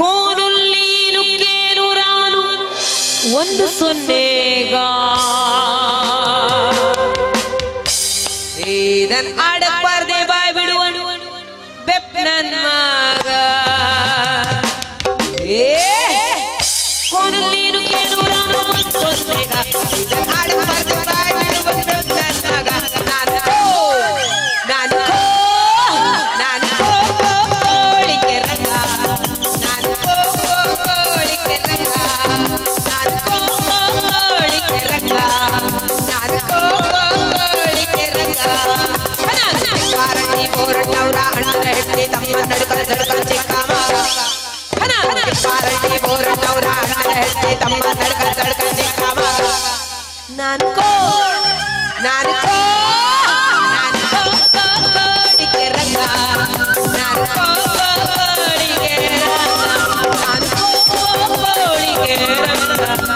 ಕೋನುಲ್ಲಿ ನುಕ್ಕೇನು ರಾನು ಒಂದು ಸೊನ್ನೆಗ ಇದನ್ ಆಡಬಾರ್ದೆ ಬಾಯ್ ಬಿಡುವನು ಬೆಪ್ ನನ್ ತಮ್ಮ ನಡುಕಲ ನಡುಕಲ ಚಿಕ್ಕ ಮಗ ನಾನು ಕೋ ನಾನು ಕೋ ನಾನು ಕೋಳಿಗೆ ರಂಗ ನಾನು ಕೋಳಿಗೆ ರಂಗ ನಾನು ಕೋಳಿಗೆ ರಂಗ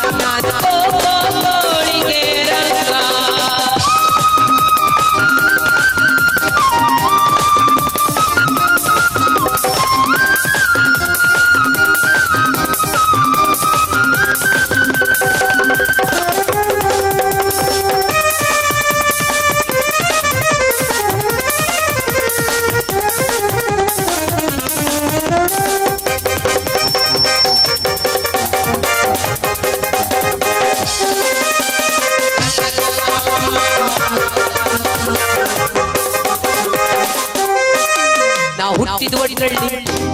ನಾ ಹುಟ್ಟಿದ ಒಡಿದ್ರಳ್ಳಿ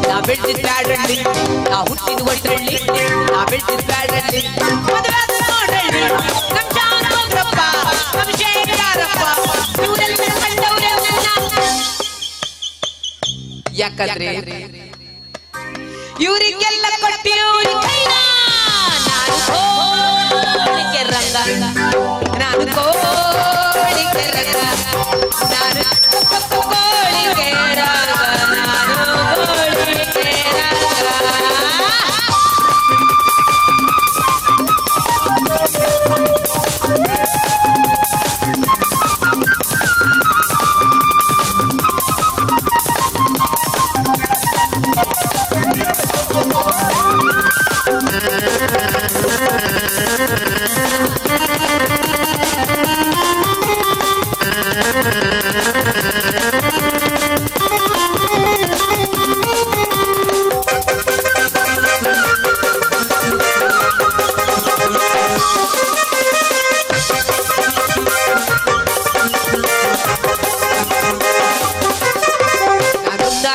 ನಾ ಬೆಳೆದಿದ್ ಬ್ಯಾಡ್ರಳ್ಳಿ ನಾ ಹುಟ್ಟಿದ ಒಡಿದ್ರಳ್ಳಿ ನಾ ಬೆಳೆದಿದ್ ಬ್ಯಾಡ್ರಳ್ಳಿ. ಯಾಕಂದ್ರೆ ಇವರಿಗೆಲ್ಲ ಕೊಟ್ಟಿರೋ ನಾನು ಕೋಳಿಗೆ ರಂಗ. ನಾನು ಕೋಳಿಗೆ ರಂಗ.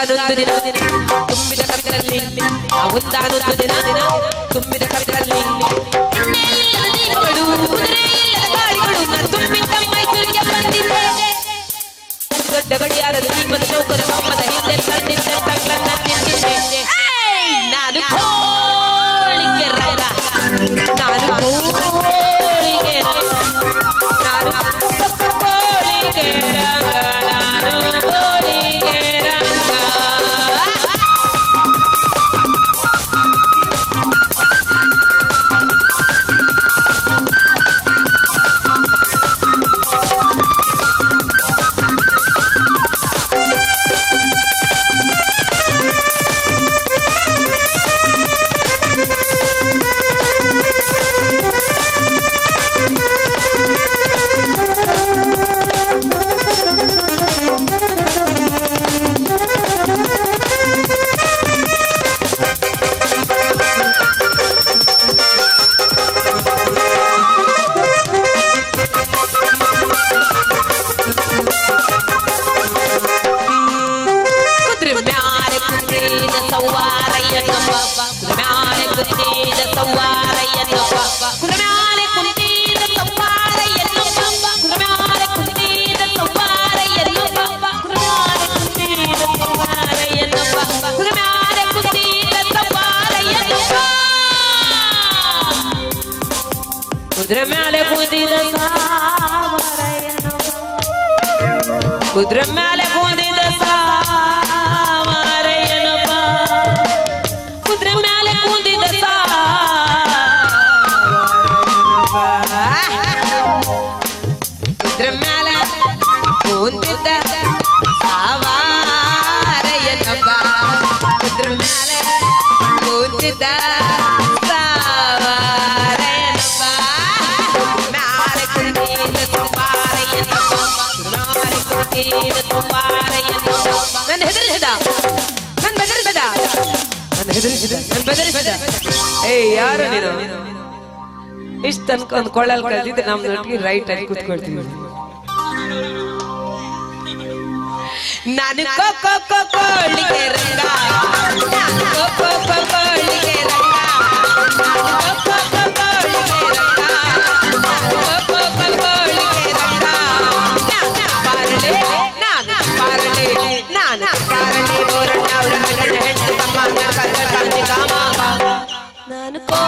ಒಂದಾನೊಂದು ದಿನ ತುಂಬಿದ ಕವಿತರಲ್ಲಿ ಒಂದಾನೊಂದು ದಿನ ದಿನ ತುಂಬಿದ ಕವಿತರಲ್ಲಿ. ದೊಡ್ಡ ಗಡಿಯಾರದ ದೀಪದ ಚೌಕದ ಹಿಂದೆ! ನಾನು சௌவாரையனப்பா குணமாலே குந்தீத சௌவாரையனப்பா குணமாலே குந்தீத சௌவாரையனப்பா குணமாலே குந்தீத சௌவாரையனப்பா குணமாலே குந்தீத சௌவாரையனப்பா குணமாலே குந்தீத ಕುದುರೆ ಮೇಲೆ ಕೂದಿದ್ದ ಸಾವಾರಯ್ಯನಪ್ಪ ಕುದುರೆ ಮೇಲೆ ಕುಂತಿದ್ದ ಸಾವಾರಯ್ಯನಪ್ಪ. ಮ್ಯಾಲೆ ಕುಂತಿದ್ದ ಕುಂಬಾರಯ್ಯನಪ್ಪ. ಮ್ಯಾಲೆ ಕುಂತಿದ್ದ ಕುಂಬಾರಯ್ಯನಪ್ಪ. ನನ್ನ ಹೆದರಿಸಿದ ನನ್ನ ಬೆದರಿಸಿದ ನನ್ನ ಹೆದರಿಸಿದ ನನ್ನ ಬೆದರಿಸಿದ ಏಯ್ ಯಾರು ನೀನು ಇಷ್ಟ ತನಕ ಒಂದು ಕೊಳ್ಳಲ್ಲಿ ಕಳ್ದಿದ್ರೆ ನಮ್ ನೊಟ್ಟಿಗೆ ರೈಟ್ ಆಗಿ ಕೂತ್ಕೊಳ್ತೀವಿ ನಾನು ಕೊಕ್ಕೊ ಕೋಳಿಗೆ ರಂಗ ನಾನು ಕೊಕ್ಕೊ ಕೋಳಿಗೆ ರಂಗ ನಾನು ಕೊಕ್ಕೊ ಕೋಳಿಗೆ ರಂಗ ನಾನು ಕೊಕ್ಕೊ ಕೋಳಿಗೆ ರಂಗ ನಾನು ಪಾರಲೆ ನಾನು ಪಾರಲೆ ನಾನು ಪಾರಲೆ ಬೋರಣ್ಣ ಅವರ ಮಗನ ಹೆಂಡತಿ ತಮ್ಮ ಕರ್ಕ ಕಾಂತಿ ಕಾಮ ನಾನು ಕೋ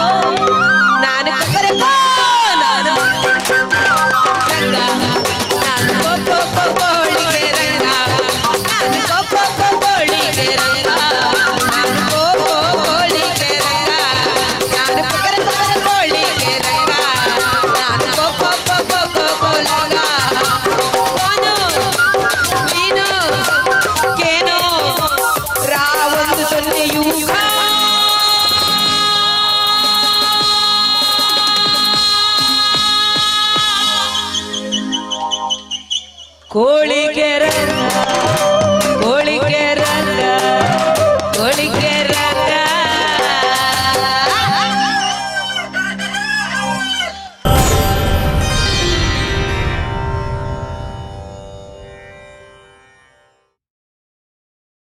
Cool.